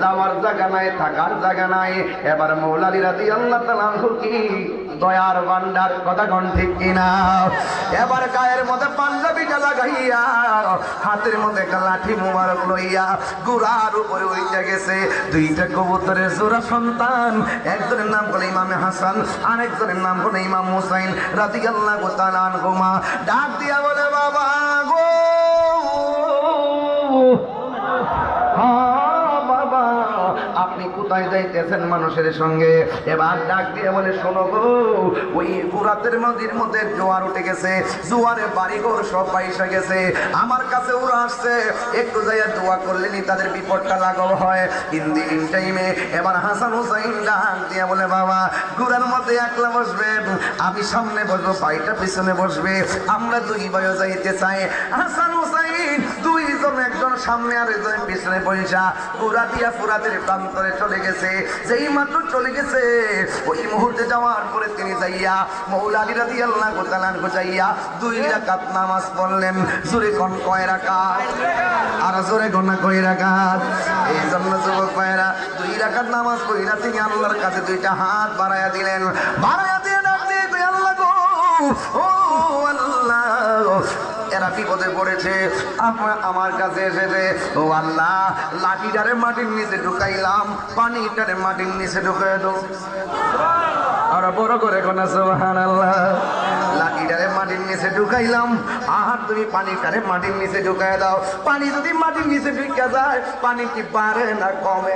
যাওয়ার জায়গা নাই, থাকার জায়গা এবার মৌলালি রাজি আল্লাহ তালা কি দয়ার ভান্ডার কথা কন এবার গায়ের মধ্যে পাঞ্জাবিটা লাগাইয়া হাতের মধ্যে একটা লাঠি মুবারক লইয়া, গুড়ার উপরে উইটা গেছে। দুইটা কবুতরের জোড়া সন্তান, একজনের নাম হলো ইমামে হাসান, আরেকজনের নাম হলো ইমাম হুসাইন রাতি আল্লাহ গোতালান গোমা ডাক দিয়া বলে, বাবা গো! আপনি কোথায় যাইতেছেন মানুষের সঙ্গে? এবার ডাক দিয়ে বলে, শোনো গো, ওই পুরাতের নদীর মধ্যে জোয়ার উঠে গেছে, জোয়ারে বাড়ি ঘর সব পাইসা গেছে। আমার কাছে ওরা আসছে, একটু যাইয়া দোয়া করলেনি তাদের বিপদটা লাগাও হয়। হিন্দি ইন টাইমে এবার হাসান হুসাইন ডাক দিয়ে বলে, বাবা ঘোড়ার মধ্যে একলা বসবে আমি সামনে বসবো ভাইটা পিছনে বসবে, আমরা দুই ভাইও যাইতে চাই। হাসান হুসাইন দুইজন একজন সামনে আর একজন পিছনে পয়সা পুরা দিয়া ফুরাতের প্রান্তরে চলে গেছে। যেই মাত্র চলে গেছে, ওই মুহূর্তে যাওয়ার পরে তিনি যাইয়া মৌলালি রাদি আল্লাহ গোতালান যাইয়া দুই রাকাত নামাজ পড়লেন। জোরে কোন, কয় রাকাত? আর জোরে গনা কয় রাকাত? এই জন্য যুবক ভাইরা দুই রাকাত নামাজ পড়িলা তিনি আল্লাহর কাছে দুইটা হাত বাড়াইয়া দিলেন। বাড়াইয়া দিয়ে ডাক দিয়ে আল্লাহ গো, ও আল্লাহ এরা বিপদে পড়েছে। আমার আমার কাছে এসেছে। ও আল্লাহ, লাঠিটারে মাটির নিচে ঢুকাইলাম, পানিটারে মাটির নিচে ঢুকাই দো আর বড় করে লাঠিটারে মাটির নিচে ঢুকাইলাম। আহার, তুমি পানিটারে মাটির নিচে ঢুকাই দাও। পানি যদি মাটির নিচে ঢুকে যায়, পানি কি পারে না কমে?